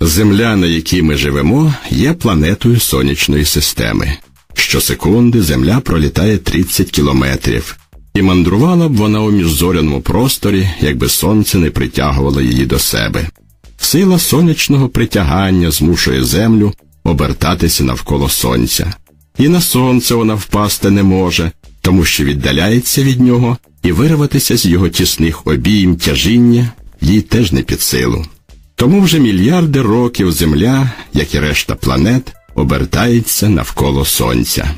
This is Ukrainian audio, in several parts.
Земля, на якій ми живемо, є планетою сонячної системи. Щосекунди Земля пролітає 30 кілометрів, і мандрувала б вона у міжзоряному просторі, якби сонце не притягувало її до себе. Сила сонячного притягання змушує Землю обертатися навколо сонця. І на сонце вона впасти не може, тому що віддаляється від нього, і вирватися з його тісних обійм тяжіння їй теж не під силу. Тому вже мільярди років Земля, як і решта планет, обертається навколо Сонця.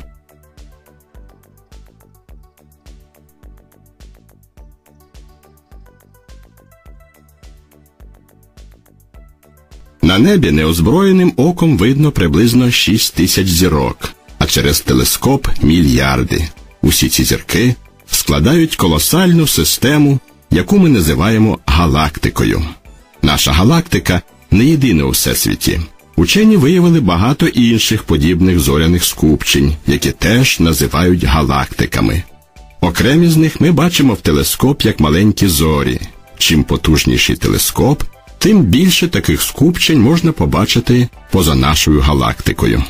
На небі неозброєним оком видно приблизно 6 тисяч зірок, а через телескоп мільярди. Усі ці зірки складають колосальну систему, яку ми називаємо галактикою. Наша галактика не єдина у всесвіті. Учені виявили багато інших подібних зоряних скупчень, які теж називають галактиками. Окремі з них ми бачимо в телескоп як маленькі зорі. Чим потужніший телескоп, тим більше таких скупчень можна побачити поза нашою галактикою.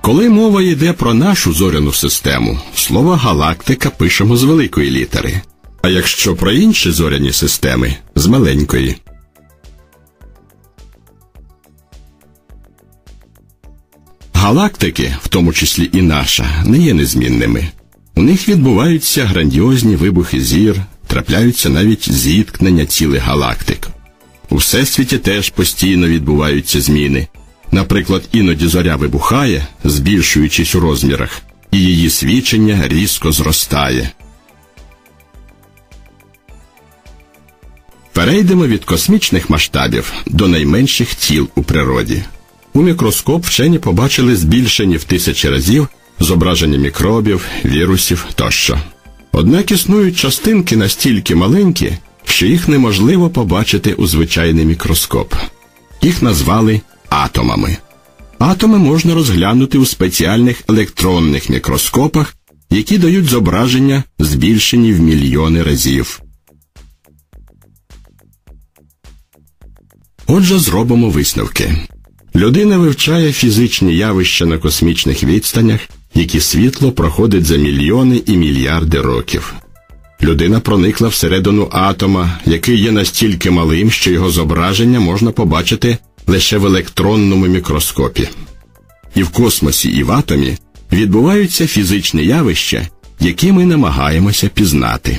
Коли мова йде про нашу зоряну систему, слово галактика пишемо з великої літери. А якщо про інші зоряні системи з маленької. Галактики, в тому числі і наша, не є незмінними. У них відбуваються грандіозні вибухи зір, трапляються навіть зіткнення цілих галактик. У всесвіті теж постійно відбуваються зміни. Наприклад, іноді зоря вибухає, збільшуючись у розмірах, і її свічення різко зростає. Перейдемо від космічних масштабів до найменших тіл у природі. У мікроскоп вчені побачили збільшені в тисячі разів зображення мікробів, вірусів тощо. Однак існують частинки настільки маленькі, що їх неможливо побачити у звичайний мікроскоп. Їх назвали атомами. Атоми можна розглянути у спеціальних електронних мікроскопах, які дають зображення збільшені в мільйони разів. Отже, зробимо висновки. Людина вивчає фізичні явища на космічних відстанях, які світло проходить за мільйони і мільярди років. Людина проникла всередину атома, який є настільки малим, що його зображення можна побачити лише в електронному мікроскопі. І в космосі, і в атомі відбуваються фізичні явища, які ми намагаємося пізнати.